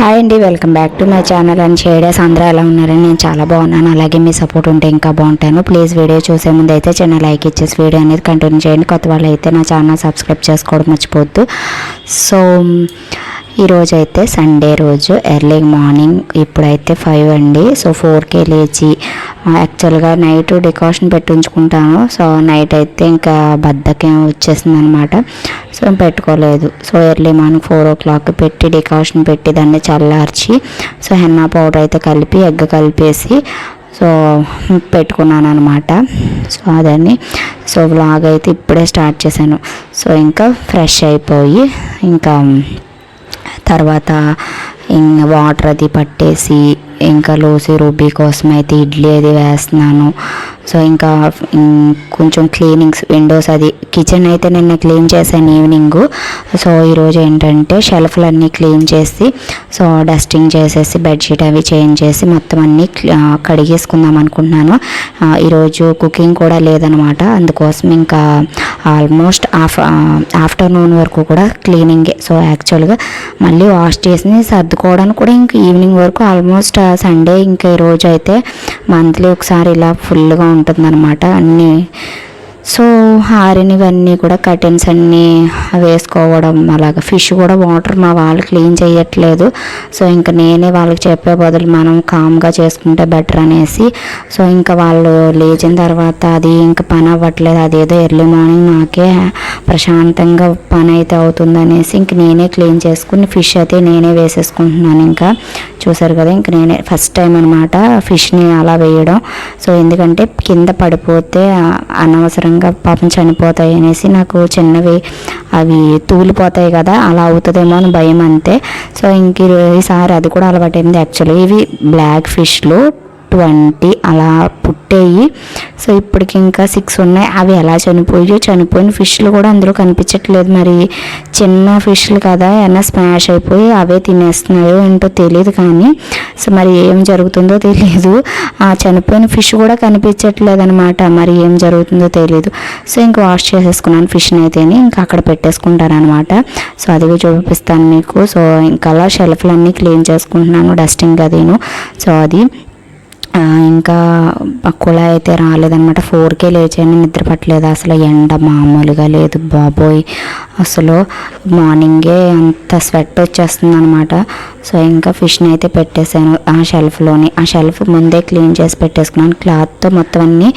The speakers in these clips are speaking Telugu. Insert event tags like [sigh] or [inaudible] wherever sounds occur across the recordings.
హాయ్ అండి welcome back to my channel. And shaders అందరూ ఎలా ఉన్నారని నేను చాలా బాగున్నాను. అలాగే మీ సపోర్ట్ ఉంటే ఇంకా బాగుంటాను. ప్లీజ్ వీడియో చూసే ముందు అయితే చిన్న లైక్ ఇచ్చేసి వీడియో అనేది కంటిన్యూ చేయండి. కొత్త వాళ్ళు అయితే నా ఛానల్ సబ్స్క్రైబ్ చేసుకోవడం మర్చిపోవద్దు. సో ఈరోజు అయితే సండే రోజు ఎర్లీ మార్నింగ్. ఇప్పుడైతే ఫైవ్ అండి. సో ఫోర్కే లేచి యాక్చువల్గా నైట్ డికాషన్ పెట్టించుకుంటాను. సో నైట్ అయితే ఇంకా బద్దకం వచ్చేసింది అనమాట సో పెట్టుకోలేదు. So early morning four o'clock పెట్టి డికాషన్ పెట్టి దాన్ని చల్లార్చి సో హెన్నా పౌడర్ అయితే కలిపి ఎగ్ కలిపేసి సో పెట్టుకున్నాను అనమాట సో అదని సో వ్లాగ్ అయితే ఇప్పుడే స్టార్ట్ చేశాను. సో ఇంకా ఫ్రెష్ అయిపోయి ఇంకా తర్వాత ఇంకా వాటర్ అది పట్టేసి ఇంకా లోసి రుబ్బి కోసం అయితే ఇడ్లీ అది వేస్తున్నాను. సో ఇంకా కొంచెం క్లీనింగ్స్ విండోస్ అది కిచెన్ అయితే నిన్న క్లీన్ చేశాను ఈవినింగ్. సో ఈరోజు ఏంటంటే షెల్ఫ్లన్నీ క్లీన్ చేసి సో డస్టింగ్ చేసేసి బెడ్షీట్ అవి చేంజ్ చేసి మొత్తం అన్నీ కడిగేసుకుందాం అనుకుంటున్నాను. ఈరోజు కుకింగ్ కూడా లేదనమాట. అందుకోసం ఇంకా ఆల్మోస్ట్ ఆఫ్ ఆఫ్టర్నూన్ వరకు కూడా క్లీనింగే. సో యాక్చువల్గా మళ్ళీ వాష్ చేసి సర్దుకోవడానికి కూడా ఇంక ఈవినింగ్ వరకు ఆల్మోస్ట్ సండే ఇంకా ఈ రోజు అయితే మంత్లీ ఒకసారి ఇలా ఫుల్గా ఉంటుందన్నమాట. అన్నీ సో ఆరినవన్నీ కూడా కర్టెన్స్ అన్నీ వేసుకోవడం అలాగ ఫిష్ కూడా వాటర్ మా వాళ్ళు క్లీన్ చేయట్లేదు. సో ఇంకా నేనే వాళ్ళకి చెప్పే బదులు మనం కామ్గా చేసుకుంటే బెటర్ అనేసి. సో ఇంకా వాళ్ళు లేచిన తర్వాత అది ఇంకా పని అవ్వట్లేదు. అదేదో ఎర్లీ మార్నింగ్ నాకే ప్రశాంతంగా పని అయితే అవుతుంది అనేసి ఇంక నేనే క్లీన్ చేసుకుని ఫిష్ అయితే నేనే వేసేసుకుంటున్నాను ఇంకా. చూసారు కదా ఇంక నేనే ఫస్ట్ టైం అనమాట ఫిష్ని అలా వేయడం. సో ఎందుకంటే కింద పడిపోతే అనవసరంగా ఇంకా పాపం చనిపోతాయి అనేసి నాకు చిన్నవి అవి తూలిపోతాయి కదా అలా అవుతుందేమో అని భయం అంతే. సో ఇంక ఈసారి అది కూడా అలవాటైంది యాక్చువల్లీ. ఇవి బ్లాక్ ఫిష్లు ట్వంటీ అలా పుట్టేయి. సో ఇప్పటికి ఇంకా సిక్స్ ఉన్నాయి. అవి ఎలా చనిపోయో చనిపోయిన ఫిష్లు కూడా అందులో కనిపించట్లేదు మరి. చిన్న ఫిష్లు కదా ఏమన్నా స్మాష్ అయిపోయి అవే తినేస్తున్నాయో ఏంటో తెలియదు కానీ సో మరి ఏం జరుగుతుందో తెలియదు ఆ చనిపోయిన ఫిష్ కూడా కనిపించట్లేదు అనమాట మరి ఏం జరుగుతుందో తెలియదు సో ఇంకా వాష్ చేసేసుకున్నాను ఫిష్ని అయితేనే ఇంకా అక్కడ పెట్టేసుకుంటాను అనమాట సో అది చూపిస్తాను మీకు. సో ఇంకా అలా షెల్ఫ్లన్నీ క్లీన్ చేసుకుంటున్నాను డస్టింగ్ అదేను. సో అది ఇంకా కుళాయి అయితే రాలేదనమాట ఫోర్కే లేచాను నిద్ర పట్టలేదు. అసలు ఎండ మామూలుగా లేదు బాబోయ్. అసలు మార్నింగే అంత స్వెట్ వచ్చేస్తుంది అనమాట సో ఇంకా ఫిష్ని అయితే పెట్టేశాను ఆ షెల్ఫ్లోని. ఆ షెల్ఫ్ ముందే క్లీన్ చేసి పెట్టేసుకున్నాను. క్లాత్తో మొత్తం అన్నీ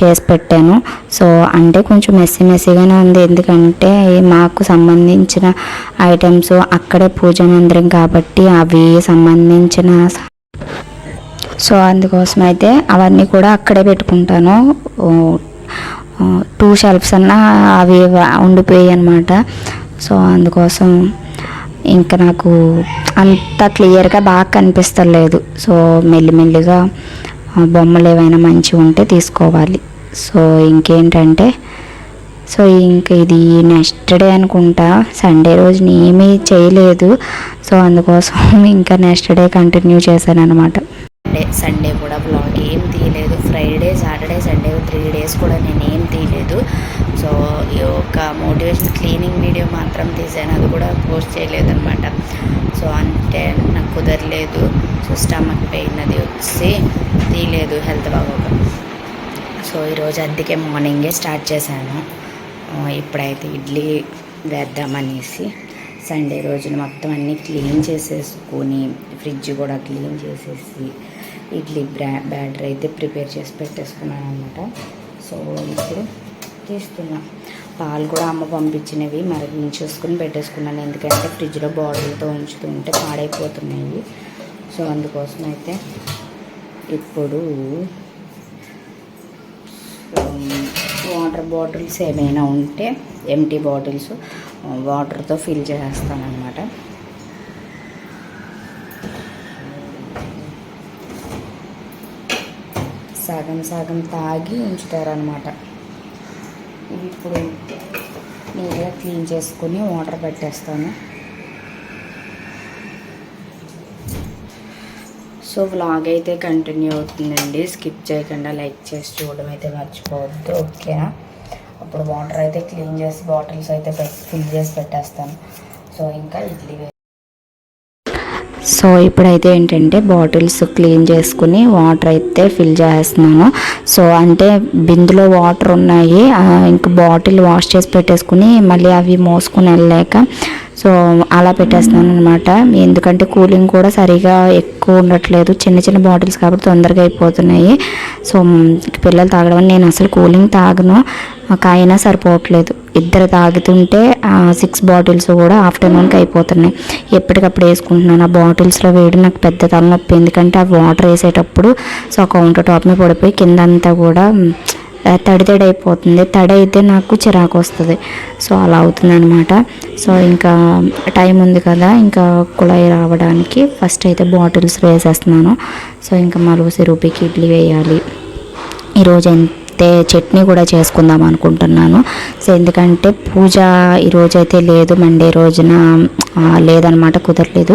చేసి పెట్టాను. సో అంటే కొంచెం మెస్సీ మెస్సీగానే ఉంది. ఎందుకంటే మాకు సంబంధించిన ఐటమ్స్ అక్కడే పూజ మందిరం కాబట్టి అవి సంబంధించిన సో అందుకోసం అయితే అవన్నీ కూడా అక్కడే పెట్టుకుంటాను. టూ షెల్ఫ్స్ అన్నా అవి ఉండిపోయాయి అనమాట సో అందుకోసం ఇంకా నాకు అంత క్లియర్గా బాగా కనిపిస్తలేదు. సో మెల్లిమెల్లిగా బొమ్మలు ఏవైనా మంచిగా ఉంటే తీసుకోవాలి. సో ఇంకేంటంటే సో ఇంక ఇది నెక్స్ట్ డే అనుకుంటా సండే రోజున ఏమీ చేయలేదు. సో అందుకోసం [laughs] ఇంకా నెక్స్ట్ డే కంటిన్యూ చేశాను అనమాట సండే సండే కూడా బ్లాగ్ ఏం తీయలేదు. Friday Saturday Sunday three days కూడా నేను ఏం తీయలేదు. సో ఈ యొక్క మోటివేషన్ క్లీనింగ్ వీడియో మాత్రం తీసాను. అది కూడా పోస్ట్ చేయలేదు అనమాట సో అంటే నాకు కుదరలేదు. సో స్టమక్ పెయిన్ అది వచ్చి తీయలేదు హెల్త్ బాగోక. సో ఈరోజు అందుకే మార్నింగే స్టార్ట్ చేశాను. ఇప్పుడైతే ఇడ్లీ వేద్దామనేసి సండే రోజున మొత్తం అన్నీ క్లీన్ చేసేసుకొని ఫ్రిడ్జ్ కూడా క్లీన్ చేసేసి ఇడ్లీ బ్రా బ్యాటర్ అయితే ప్రిపేర్ చేసి పెట్టేసుకున్నాను అనమాట సో ఇప్పుడు తీస్తున్నా. పాలు కూడా అమ్మ పంపించినవి మరి చూసుకుని పెట్టేసుకున్నాను. ఎందుకంటే ఫ్రిడ్జ్లో బాటిల్తో ఉంచుతుంటే పాడైపోతున్నాయి. సో అందుకోసం అయితే ఇప్పుడు వాటర్ బాటిల్స్ ఏమైనా ఉంటే ఎంటీ బాటిల్స్ వాటర్తో ఫిల్ చేస్తానన్నమాట. సగం సగం తాగి ఉంచుతారనమాట ఇవి ఇప్పుడు నీట్గా క్లీన్ చేసుకొని వాటర్ పెట్టేస్తాను. సో వ్లాగ్ అయితే కంటిన్యూ అవుతుందండి. స్కిప్ చేయకుండా లైక్ చేసి చూడడం అయితే మర్చిపోవద్దు. ఓకేనా అప్పుడు వాటర్ అయితే క్లీన్ చేసి బాటిల్స్ అయితే ఫిల్ చేసి పెట్టేస్తాను. సో ఇంకా ఇడ్లీ సో ఇప్పుడైతే ఏంటంటే బాటిల్స్ క్లీన్ చేసుకుని వాటర్ అయితే ఫిల్ చేస్తున్నాను. సో అంటే బిందులో వాటర్ ఉన్నాయి. ఇంకా బాటిల్ వాష్ చేసి పెట్టేసుకుని మళ్ళీ అవి మోసుకుని వెళ్ళలేక సో అలా పెట్టేస్తున్నాను అనమాట ఎందుకంటే కూలింగ్ కూడా సరిగా ఎక్కువ ఉండట్లేదు. చిన్న చిన్న బాటిల్స్ కాబట్టి తొందరగా అయిపోతున్నాయి. సో పిల్లలు తాగడం నేను అసలు కూలింగ్ తాగను. మాకు అయినా సరిపోవట్లేదు. ఇద్దరు తాగుతుంటే సిక్స్ బాటిల్స్ కూడా ఆఫ్టర్నూన్కి అయిపోతున్నాయి. ఎప్పటికప్పుడు వేసుకుంటున్నాను. ఆ బాటిల్స్లో వేడి నాకు పెద్ద తలనొప్పి. ఎందుకంటే ఆ వాటర్ వేసేటప్పుడు సో కౌంటర్ టాప్ మీద పడిపోయి కింద అంతా కూడా తడి తడి అయిపోతుంది తడి అయితే నాకు చిరాకు వస్తుంది. సో అలా అవుతుంది అనమాట సో ఇంకా టైం ఉంది కదా ఇంకా కుళాయి రావడానికి. ఫస్ట్ అయితే బాటిల్స్ వేసేస్తున్నాను. సో ఇంకా మలుసి రూపీకి ఇడ్లీ వేయాలి. ఈరోజు ఎంత అయితే చట్నీ కూడా చేసుకుందాం అనుకుంటున్నాను. సో ఎందుకంటే పూజ ఈరోజు అయితే లేదు మండే రోజున లేదనమాట కుదరలేదు.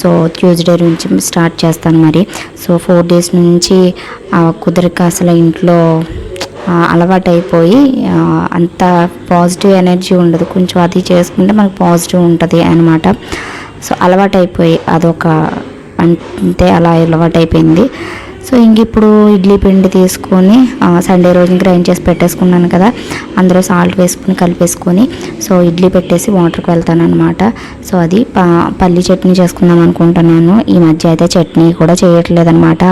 సో ట్యూస్డే నుంచి స్టార్ట్ చేస్తాను మరి. సో ఫోర్ డేస్ నుంచి కుదరక అసలు ఇంట్లో అలవాటైపోయి అలవాటు అయిపోయి అంత పాజిటివ్ ఎనర్జీ ఉండదు. కొంచెం అది చేసుకుంటే మనకు పాజిటివ్ ఉంటుంది అనమాట. సో అలవాటైపోయి అదొక అంటే అలా అలవాటైపోయింది. సో ఇంక ఇప్పుడు ఇడ్లీ పిండి తీసుకొని సండే రోజు గ్రైండ్ చేసి పెట్టేసుకున్నాను కదా అందులో సాల్ట్ వేసుకుని కలిపేసుకొని సో ఇడ్లీ పెట్టేసి వాటర్కి వెళ్తాను అనమాట సో అది పల్లి చట్నీ చేసుకుందాం అనుకుంటున్నాను. ఈ మధ్య అయితే చట్నీ కూడా చేయట్లేదనమాట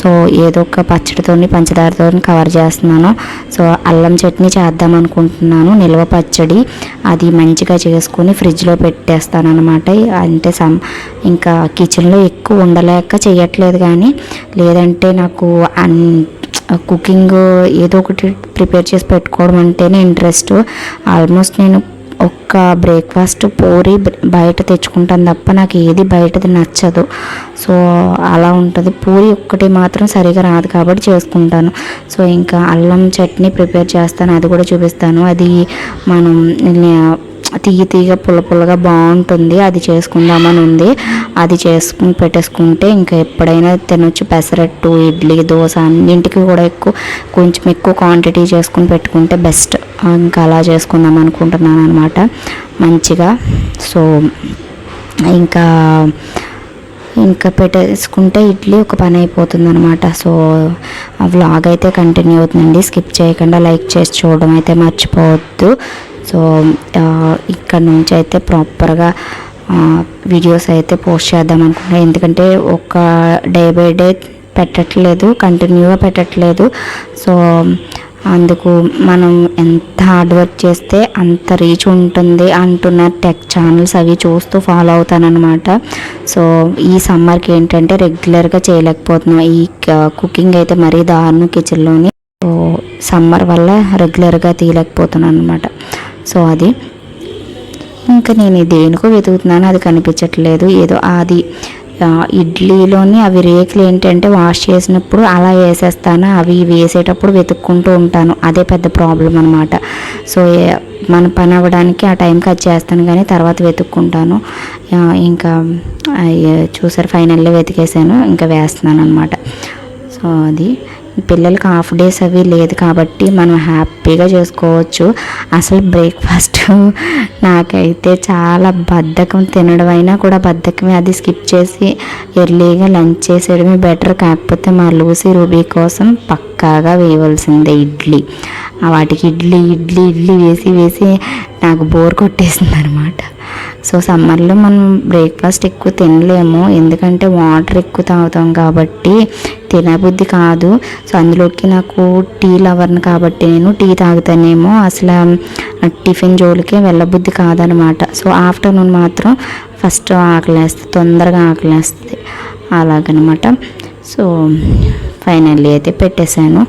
సో ఏదో ఒక పచ్చడితోని పంచదారతో కవర్ చేస్తున్నాను. సో అల్లం చట్నీ చేద్దాం అనుకుంటున్నాను. నిల్వ పచ్చడి అది మంచిగా చేసుకొని ఫ్రిడ్జ్లో పెట్టేస్తాను అనమాట అంటే సమ్ ఇంకా కిచెన్లో ఎక్కువ ఉండలేక చేయట్లేదు కానీ లేదంటే నాకు అన్ కుకింగ్ ఏదో ఒకటి ప్రిపేర్ చేసి పెట్టుకోవడం అంటేనే ఇంట్రెస్ట్. ఆల్మోస్ట్ నేను ఒక్క బ్రేక్ఫాస్ట్ పూరి బయట తెచ్చుకుంటాను తప్ప నాకు ఏది బయటది నచ్చదు. సో అలా ఉంటుంది. పూరి ఒక్కటి మాత్రం సరిగా రాదు కాబట్టి చేసుకుంటాను. సో ఇంకా అల్లం చట్నీ ప్రిపేర్ చేస్తాను అది కూడా చూపిస్తాను. అది మనం నే- తీయ తీగ పుల్ల పుల్లగా బాగుంటుంది అది చేసుకుందామని ఉంది అది చేసుకుని పెట్టేసుకుంటే ఇంకా ఎప్పుడైనా తినొచ్చు. పెసరట్టు ఇడ్లీ దోశ అన్నింటికి కూడా ఎక్కువ కొంచెం ఎక్కువ క్వాంటిటీ చేసుకుని పెట్టుకుంటే బెస్ట్ ఇంకా అలా చేసుకుందాం అనుకుంటున్నాను అనమాట మంచిగా. సో ఇంకా ఇంకా పెట్టేసుకుంటే ఇడ్లీ ఒక పని అయిపోతుంది అనమాట సో ఆ వ్లాగ్ అయితే కంటిన్యూ అవుతుందండి. స్కిప్ చేయకుండా లైక్ చేసి చూడడం అయితే మర్చిపోవద్దు. సో ఇక్కడ నుంచి అయితే ప్రాపర్గా వీడియోస్ అయితే పోస్ట్ చేద్దాం అనుకుంటున్నాను ఎందుకంటే ఒక డే బై డే పెట్టట్లేదు కంటిన్యూగా పెట్టట్లేదు. సో అందుకు మనం ఎంత హార్డ్ వర్క్ చేస్తే అంత రీచ్ ఉంటుంది అంటున్న టెక్ ఛానల్స్ అవి చూస్తూ ఫాలో అవుతానమాట సో ఈ సమ్మర్కి ఏంటంటే రెగ్యులర్గా చేయలేకపోతున్నాం. ఈ కుకింగ్ అయితే మరీ దారుణం కిచెన్లోని సో సమ్మర్ వల్ల రెగ్యులర్గా తీయలేకపోతున్నాను అనమాట సో అది. ఇంకా నేను దేనికో వెతుకుతున్నాను అది కనిపించట్లేదు. ఏదో అది ఇడ్లీలోని అవి రేకులు ఏంటంటే వాష్ చేసినప్పుడు అలా వేసేస్తాను అవి వేసేటప్పుడు వెతుక్కుంటూ ఉంటాను. అదే పెద్ద ప్రాబ్లం అనమాట సో మన పని అవ్వడానికి ఆ టైంకి అది చేస్తాను కానీ తర్వాత వెతుక్కుంటాను. ఇంకా చూసారు ఫైనల్లో వెతికేసాను ఇంకా వేస్తున్నాను అనమాట సో అది. పిల్లలకి హాఫ్ డేస్ అవి లేదు కాబట్టి మనం హ్యాపీగా చేసుకోవచ్చు. అసలు బ్రేక్ఫాస్ట్ నాకైతే చాలా బద్ధకం తినడం అయినా కూడా బద్ధకమే. అది స్కిప్ చేసి ఎర్లీగా లంచ్ చేసేయడమే బెటర్. కాకపోతే మా లూసి రూబీ కోసం పక్కాగా వేయవలసిందే ఇడ్లీ. వాటికి ఇడ్లీ ఇడ్లీ ఇడ్లీ వేసి వేసి నాకు బోర్ కొట్టేసింది అనమాట సో సమ్మర్లో మనం బ్రేక్ఫాస్ట్ ఎక్కువ తినలేము. ఎందుకంటే వాటర్ ఎక్కువ తాగుతాం కాబట్టి తినబుద్ధి కాదు. సో అందులోకి నాకు టీ లవర్ని కాబట్టి నేను టీ తాగుతానేమో అసలు టిఫిన్ జోలికి వెళ్ళబుద్ధి కాదనమాట. సో ఆఫ్టర్నూన్ మాత్రం ఫస్ట్ ఆకలేస్తుంది తొందరగా ఆకలేస్తుంది. అలాగనమాట. సో ఫైనల్లీ అయితే పెట్టేశాను.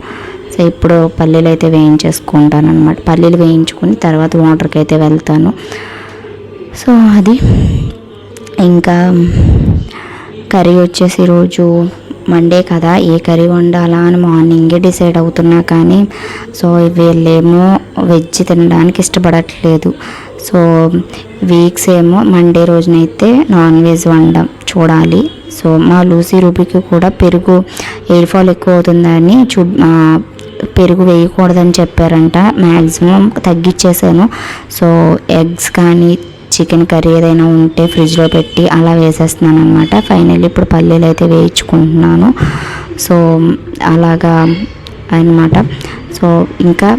ఇప్పుడు పల్లీలు అయితే వేయించేసుకుంటాను అనమాట పల్లీలు వేయించుకుని తర్వాత వాటర్కి అయితే వెళ్తాను. సో అది. ఇంకా కర్రీ వచ్చేసి రోజు మండే కదా. ఏ కర్రీ వండాలా అని మార్నింగే డిసైడ్ అవుతున్నా కానీ సో వీళ్ళేమో వెజ్ తినడానికి ఇష్టపడట్లేదు. సో వీక్స్ ఏమో మండే రోజునైతే నాన్ వెజ్ వండం చూడాలి. సో మా లూసీ రూబీకి కూడా పెరుగు ఎయిర్ ఫాల్ ఎక్కువ అవుతుందని చూ పెరుగు వేయకూడదని చెప్పారంట. మ్యాక్సిమం తగ్గించేసాను సో ఎగ్స్ కానీ చికెన్ కర్రీ ఏదైనా ఉంటే ఫ్రిడ్జ్లో పెట్టి అలా వేసేస్తున్నాను అనమాట ఫైనల్లీ ఇప్పుడు పల్లీలు అయితే వేయించుకుంటున్నాను. సో అలాగా అన్నమాట. సో ఇంకా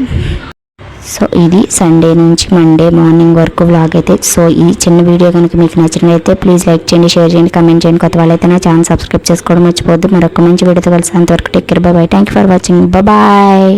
సో ఇది సండే నుంచి మండే మార్నింగ్ వరకు వ్లాగ్ అయితే. సో ఈ చిన్న వీడియో కనుక మీకు నచ్చినట్లయితే ప్లీజ్ లైక్ చేయండి షేర్ చేయండి కమెంట్ చేయండి. కొత్త వాళ్ళైతే నా ఛానల్ సబ్స్క్రైబ్ చేసుకోవడం మర్చిపోద్దు మరొక మంచి వీడియోతో కలిసి అంతవరకు take care bye thank you for watching bye